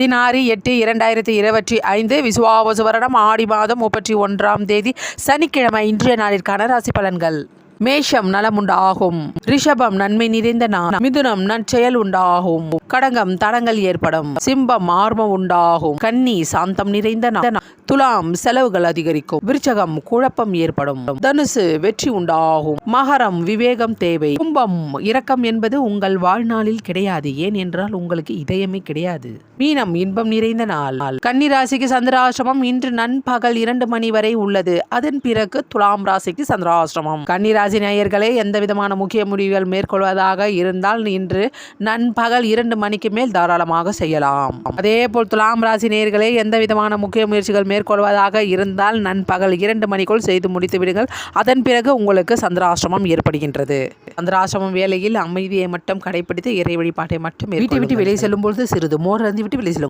பதினாறு எட்டு இரண்டாயிரத்தி இருபத்தி ஐந்து விசுவாவசு வருடம் ஆடி மாதம் முப்பத்தி ஒன்றாம் தேதி சனிக்கிழமை இன்றைய நாளிற்கான ராசி பலன்கள். மேஷம் நலமுண்டாகும் ரிஷபம் நன்மை நிறைந்த நாள். மிதுனம் நற்செயல் உண்டாகும். கடகம் தடங்கள் ஏற்படும். சிம்பம் ஆர்வம் உண்டாகும். கன்னி சாந்தம் நிறைந்த நாள். துலாம் செலவுகள் அதிகரிக்கும். விருச்சகம் குழப்பம் ஏற்படும். தனுசு வெற்றி உண்டாகும். மகரம் விவேகம் தேவை. கும்பம் இரக்கம் என்பது உங்கள் வாழ்நாளில் கிடையாது. ஏன் என்றால் உங்களுக்கு இதயமே கிடையாது. மீனம் இன்பம் நிறைந்த நாள். கன்னிராசிக்கு சந்திராசிரமம் இன்று நண்பகல் இரண்டு மணி வரை உள்ளது. அதன் பிறகு துலாம் ராசிக்கு சந்திராசிரமம். கன்னிராசி நேயர்களே எந்த விதமான முக்கிய முடிவுகள் மேற்கொள்வதாக இருந்தால் இன்று நண்பகல் இரண்டு மணிக்கு மேல் தாராளமாக செய்யலாம். அதே போல் துலாம் ராசி நேயர்களே எந்த விதமான முக்கிய முயற்சிகள் மேற்கொள்வதாக இருந்தால் நண்பகல் இரண்டு மணிக்குள் செய்து முடித்து விடுங்கள். அதன் பிறகு உங்களுக்கு சந்திராசிரமம் ஏற்படுகின்றது. சந்திராசிரமம் வேலையில் அமைதியை மட்டும் கடைபிடித்து இறை வழிபாட்டை மட்டும் வீட்டை விட்டு வெளியே செல்லும் பொழுது சிறிது மோர் அருந்தி விட்டு வெளியே செல்லும்